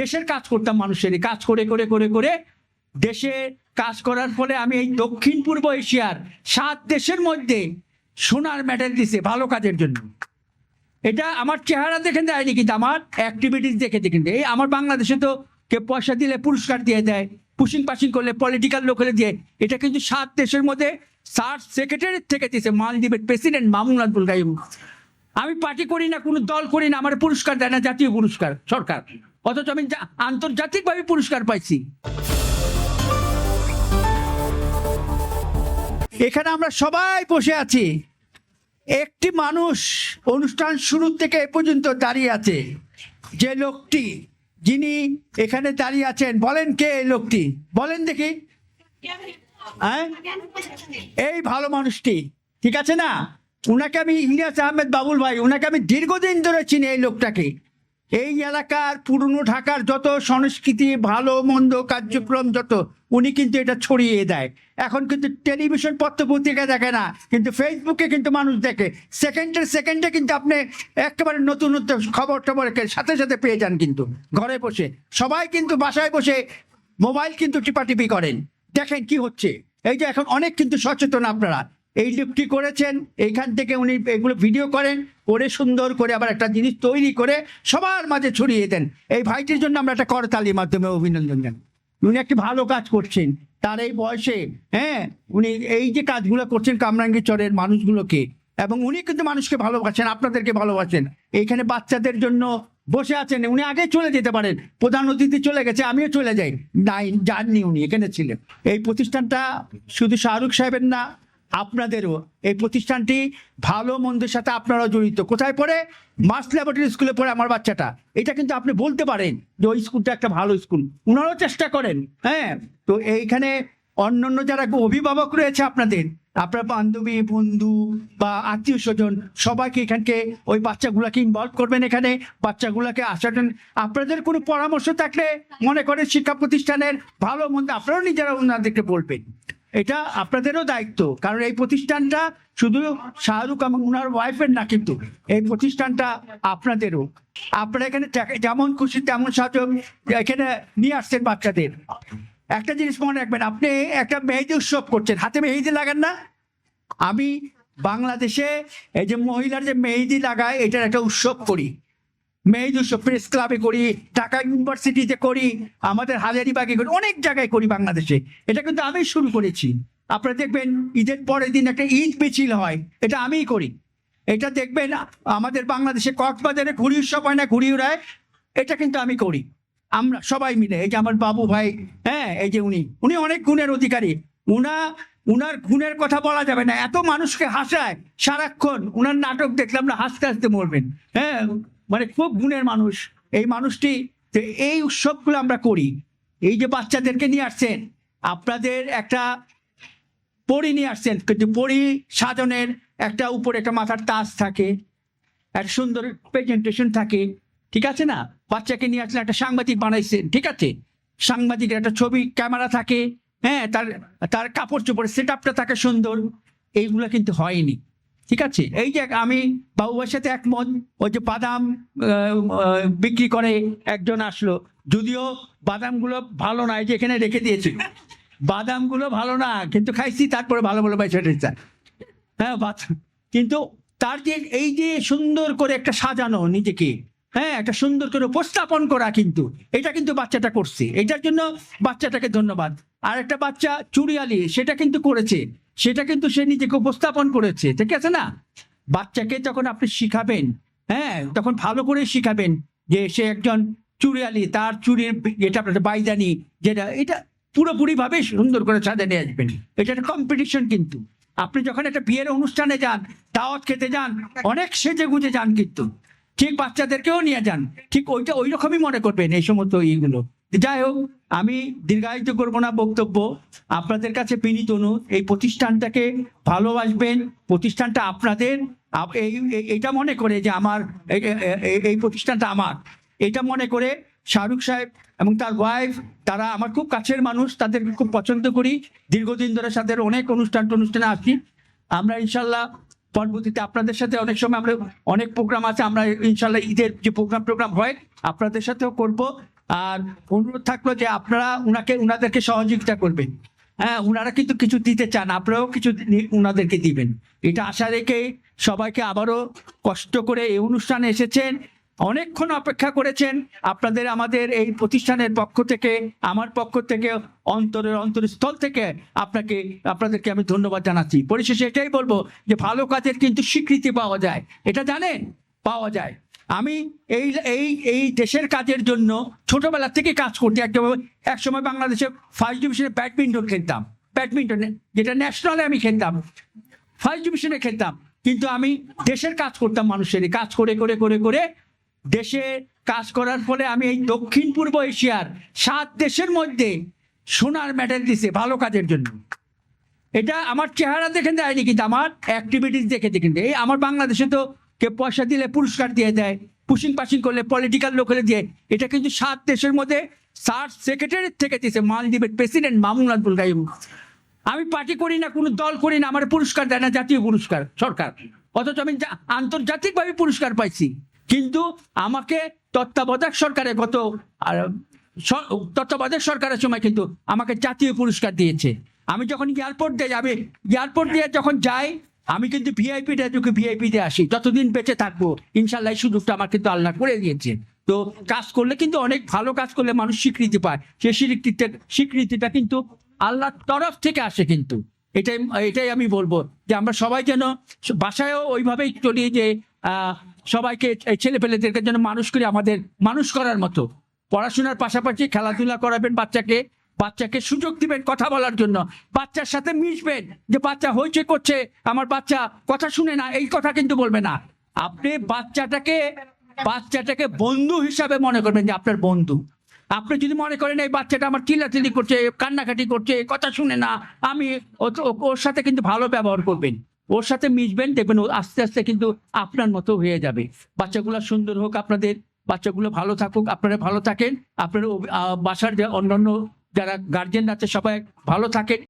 দেশের কাজ করতাম মানুষের কাজ করে করে করে করে দেশে কাজ করার ফলে আমি এই দক্ষিণ পূর্ব এশিয়ার সাত দেশের মধ্যে সোনার মেডেল দিছে ভালো কাজের জন্য। এটা আমার চেহারা দেখে দেয়নি কিন্তু, আমার অ্যাক্টিভিটিস দেখে দেখে এই আমার বাংলাদেশে তো কে পয়সা দিলে পুরস্কার দিয়ে দেয় পুশিং পাশিং করলে পলিটিক্যাল লোকেরা দিয়ে। এটা কিন্তু সাত দেশের মধ্যে সার্চ সেক্রেটারি থেকে দিয়েছে মালদ্বীপের প্রেসিডেন্ট মামুন আব্দুল গাইম আমি পার্টি করি না, কোনো দল করি না, আমার পুরস্কার দেয় না, জাতীয় পুরস্কার, সরকার। অথচ আমি আন্তর্জাতিকভাবে পুরস্কার পাইছি। এখানে আমরা সবাই বসে আছি। একটি মানুষ অনুষ্ঠান শুরু থেকে এ পর্যন্ত দাঁড়িয়ে আছে। যে লোকটি যিনি এখানে দাঁড়িয়ে আছেন, বলেন কে এই লোকটি? বলেন দেখি। হ্যাঁ? এই ভালো মানুষটি, ঠিক আছে না? উনাকে আমি ইলিয়াস আহমেদ বাবুল ভাই, উনাকে আমি দীর্ঘদিন ধরে চিনি এই লোকটাকে। এই এলাকার পুরনো ঢাকার যত সংস্কৃতি, ভালো, মন্দ, কার্যক্রম যত, উনি কিন্তু এটা ছড়িয়ে দেয়। এখন কিন্তু টেলিভিশন পত্রপত্রিকা দেখে না, কিন্তু ফেসবুকে কিন্তু মানুষ দেখে। সেকেন্ডের সেকেন্ডে কিন্তু আপনি একেবারে নতুন নতুন খবর টবর সাথে সাথে পেয়ে যান কিন্তু, ঘরে বসে। সবাই কিন্তু বাসায় বসে মোবাইল কিন্তু টিপাটিপি করেন। দেখেন কি হচ্ছে। এই যে এখন অনেক কিন্তু সচেতন আপনারা। এই লোকটি করেছেন? এইখান থেকে উনি এগুলো ভিডিও করেন, করে সুন্দর করে আবার একটা জিনিস তৈরি করে সবার মাঝে ছড়িয়ে দেন। এই ভাইটির জন্য আমরা একটা করতালির মাধ্যমে অভিনন্দন জানাই। উনি একটি ভালো কাজ করছেন। তার এই বয়সে হ্যাঁ উনি এই যে কাজগুলো করছেন কামরাঙ্গি চরের মানুষগুলোকে, এবং উনি কিন্তু মানুষকে ভালোবাসেন, আপনাদেরকে ভালোবাসেন। এইখানে বাচ্চাদের জন্য বসে আছেন, উনি আগে চলে যেতে পারেন। প্রধান অতিথি চলে গেছে, আমিও চলে যাই। নাই যাননি উনি, এখানে ছিলেন। এই প্রতিষ্ঠানটা শুধু শাহরুখ সাহেবের না আপনাদেরও এই প্রতিষ্ঠানটি ভালো মন্দের সাথে আপনারাও জড়িত। কোথায় পড়ে? মাস ল্যাবরেটরি স্কুলে পড়ে আমার বাচ্চাটা। এটা কিন্তু আপনি বলতে পারেন যে ওই স্কুলটা একটা ভালো স্কুল। উনারাও চেষ্টা করেন হ্যাঁ? তো এইখানে অন্যান্য যারা অভিভাবক রয়েছে আপনাদের, আপনার বান্ধবী, বন্ধু বা আত্মীয় স্বজন, সবাইকে এখানকে ওই বাচ্চাগুলাকে ইনভলভ করবেন এখানে। বাচ্চাগুলাকে আসার জন্য আপনাদের কোনো পরামর্শ থাকলে মনে করেন শিক্ষা প্রতিষ্ঠানের ভালো মন্দ আপনারাও নিজেরা ওনাদেরকে বলবেন। এটা আপনাদেরও দায়িত্ব। কারণ এই প্রতিষ্ঠানটা শুধু শাহরুখ এবং ওনার ওয়াইফের না, কিন্তু এই প্রতিষ্ঠানটা আপনাদেরও। আপনারা এখানে যেমন খুশি তেমন সাহায্য এখানে নিয়ে আসছেন বাচ্চাদের। একটা জিনিস মনে রাখবেন, আপনি একটা মেহেদি উৎসব করছেন। হাতে মেহেদি লাগান না। আমি বাংলাদেশে এই যে মহিলার যে মেহেদি লাগায়, এটার একটা উৎসব করি। উৎসব প্রেস ক্লাবে করি, ঢাকা ইউনিভার্সিটিতে করি, আমাদের হাজারিবাগে করি, অনেক জায়গায় করি বাংলাদেশে। এটা কিন্তু আমি শুরু করেছি। আপনারা দেখবেন, ঈদের পরের দিন একটা ঈদ মিছিল হয়, এটা আমিই করি। এটা দেখবেন, আমাদের বাংলাদেশে কক্সবাজারে ঘুড়ি উৎসব হয় না ঘুড়ি উড়ায় এটা কিন্তু আমি করি। আমরা সবাই মিলে, এই যে আমার বাবু ভাই হ্যাঁ এই যে উনি উনি অনেক গুণের অধিকারী। উনা, উনার গুণের কথা বলা যাবে না, এত মানুষকে হাসায়, সারাক্ষণ, উনার নাটক দেখলাম না হাসতে হাসতে মরবেন হ্যাঁ। মানে খুব গুণের মানুষ। এই মানুষটি তো এই উৎসবগুলো আমরা করি, এই যে বাচ্চাদেরকে নিয়ে আসছেন, আপনাদের একটা পরি নিয়ে আসছেন, কিন্তু পরি সাজনের একটা উপরে একটা মাথার তাজ থাকে, একটা সুন্দর প্রেজেন্টেশন থাকে, ঠিক আছে না? বাচ্চাকে নিয়ে আসলে একটা সাংবাদিক বানাইছেন, ঠিক আছে? সাংবাদিকের একটা ছবি, ক্যামেরা থাকে হ্যাঁ তার তার কাপড় চোপড়ের সেট আপটা থাকে সুন্দর, এইগুলো কিন্তু হয়নি। ঠিক আছে? এই যে আমি বাবুবার সাথে একমত, ওই যে বাদাম বিক্রি করে একজন আসলো। যদিও বাদামগুলো ভালো না, এই যে এখানে রেখে দিয়েছি। বাদামগুলো ভালো না, কিন্তু খাইছি, তারপরে ভালো ভালো টেসা হ্যাঁ কিন্তু তার যে এই যে সুন্দর করে একটা সাজানো নিজেকে হ্যাঁ একটা সুন্দর করে উপস্থাপন করা কিন্তু, এটা কিন্তু বাচ্চাটা করছে। এটার জন্য বাচ্চাটাকে ধন্যবাদ। আর একটা বাচ্চা চুরিয়ালি সেটা কিন্তু করেছে। সেটা কিন্তু সে নিজেকে উপস্থাপন করেছে, ঠিক আছে না? বাচ্চাকে যখন আপনি শিখাবেন হ্যাঁ তখন ভালো করে শিখাবেন যে সে একজন চুরিয়ালি তার চুরির যেটা আপনার বাইদানি, যেটা, এটা পুরোপুরি ভাবে সুন্দর করে সাজানো আসবেন। এটা একটা কম্পিটিশন কিন্তু। আপনি যখন একটা বিয়ের অনুষ্ঠানে যান, দাওয়াত খেতে যান, অনেক সেজে গুজে যান কিন্তু। ঠিক বাচ্চাদেরকেও নিয়ে যান। ঠিক ওইটা, ওই রকমই মনে করবেন এই সমস্ত ইগুলো যাই হোক আমি দীর্ঘায়িত করব না বক্তব্য। আপনাদের কাছে বিনীত অনুরোধ, এই প্রতিষ্ঠানটাকে ভালোবাসবেন, প্রতিষ্ঠানটা আপনাদের। আপ- এই এইটা মনে করে যে আমার এই- প্রতিষ্ঠানটা আমার। এটা মনে করে শাহরুখ সাহেব এবং তার ওয়াইফ তারা আমার খুব কাছের মানুষ, তাদেরকে খুব পছন্দ করি। দীর্ঘদিন ধরে সাথে অনেক অনুষ্ঠান টনুষ্ঠানে আসি। আমরা ইনশাল্লাহ পরবর্তীতে আপনাদের সাথে অনেক সময় আমরা, অনেক প্রোগ্রাম আছে, আমরা ইনশাল্লাহ ঈদের যে প্রোগ্রাম টোগ্রাম হয়, আপনাদের সাথেও করব। আর অনুরোধ থাকল যে আপনারা উনাকে, উনাদেরকে সহযোগিতা করবেন। হ্যাঁ উনারা কিন্তু কিছু দিতে চান, আপনারাও কিছু উনাদেরকে দিবেন। এটা আশা রেখে সবাইকে আবারও কষ্ট করে এই অনুষ্ঠানে এসেছেন, অনেকক্ষণ অপেক্ষা করেছেন। আপনাদের আমাদের এই প্রতিষ্ঠানের পক্ষ থেকে, আমার পক্ষ থেকে, অন্তরের অন্তরস্থল থেকে আপনাকে, আপনাদেরকে আমি ধন্যবাদ জানাচ্ছি। পরিশেষে এটাই বলব যে ভালো কাজের কিন্তু স্বীকৃতি পাওয়া যায়। এটা জানেন? পাওয়া যায়। আমি এই এই এই দেশের কাজের জন্য ছোটবেলা থেকে কাজ করতে একটা এক সময় বাংলাদেশে ফার্স্ট ডিভিশনে ব্যাডমিন্টন খেলতাম। ব্যাডমিন্টনে যেটা ন্যাশনালে আমি খেলতাম। ফার্স্ট ডিভিশনে খেলতাম। কিন্তু আমি দেশের কাজ করতাম মানুষের কাজ করে করে করে করে দেশে কাজ করার ফলে আমি এই দক্ষিণ পূর্ব এশিয়ার সাত দেশের মধ্যে সোনার মেডেল দিছে ভালো কাজের জন্য। এটা আমার চেহারা দেখে দেয়নি, কিন্তু আমার অ্যাক্টিভিটিস দেখে দেখে এই আমার বাংলাদেশে তো কে পয়সা দিলে পুরস্কার দিয়ে দেয় পুশিং পাশিং করলে পলিটিক্যাল লোকেরা দিয়ে। এটা কিন্তু সাত দেশের মধ্যে সার সেক্রেটারির থেকে দিয়েছে, মালদ্বীপের প্রেসিডেন্ট মামুন আব্দুল গাইম আমি পার্টি করি না, কোনো দল করি না, আমার পুরস্কার দেয় না, জাতীয় পুরস্কার, সরকার। অথচ আমি আন্তর্জাতিকভাবে পুরস্কার পাইছি। কিন্তু আমাকে তত্ত্বাবধায়ক সরকারে গত তত্ত্বাবধায়ক সরকারের সময় কিন্তু আমাকে জাতীয় পুরস্কার দিয়েছে। আমি যখন এয়ারপোর্ট দিয়ে যাবে, এয়ারপোর্ট দিয়ে যখন যাই আমি কিন্তু ভিআইপি ঢুকে ভিআইপি দিয়ে আসি, যতদিন বেঁচে থাকব, ইনশাল্লাহ এই সুযোগটা আমার কিন্তু আল্লাহ করে দিয়েছে তো কাজ করলে কিন্তু অনেক ভালো কাজ করলে মানুষ স্বীকৃতি পায়। সেই স্বীকৃতিটা স্বীকৃতিটা কিন্তু আল্লাহর তরফ থেকে আসে কিন্তু। এটাই এটাই আমি বলব যে আমরা সবাই যেন বাসায়ও ওইভাবেই চলি যে সবাইকে ছেলে পেলেদেরকে যেন মানুষ করে আমাদের, মানুষ করার মতো। পড়াশোনার পাশাপাশি খেলাধুলা করাবেন বাচ্চাকে বাচ্চাকে সুযোগ দিবেন কথা বলার জন্য। বাচ্চার সাথে মিশবেন যে বাচ্চা হইচে করছে, আমার বাচ্চা কথা শুনে না, এই কথা কিন্তু বলবে না। আপনি বাচ্চাটাকে বাচ্চাটাকে বন্ধু হিসাবে মনে করবেন যে আপনার বন্ধু। আপনি যদি মনে করেন এই বাচ্চাটা আমার চিল্লাচিল্লি করছে, কান্নাকাটি করছে, কথা শুনে না, আমি ওর সাথে কিন্তু ভালো ব্যবহার করবেন। ওর সাথে মিশবেন, দেখবেন ও আস্তে আস্তে কিন্তু আপনার মতো হয়ে যাবে। বাচ্চাগুলো সুন্দর হোক আপনাদের, বাচ্চাগুলো ভালো থাকুক, আপনারা ভালো থাকেন, আপনার বাসার যে অন্যান্য যারা গার্জেন আছে সবাই ভালো থাকেন।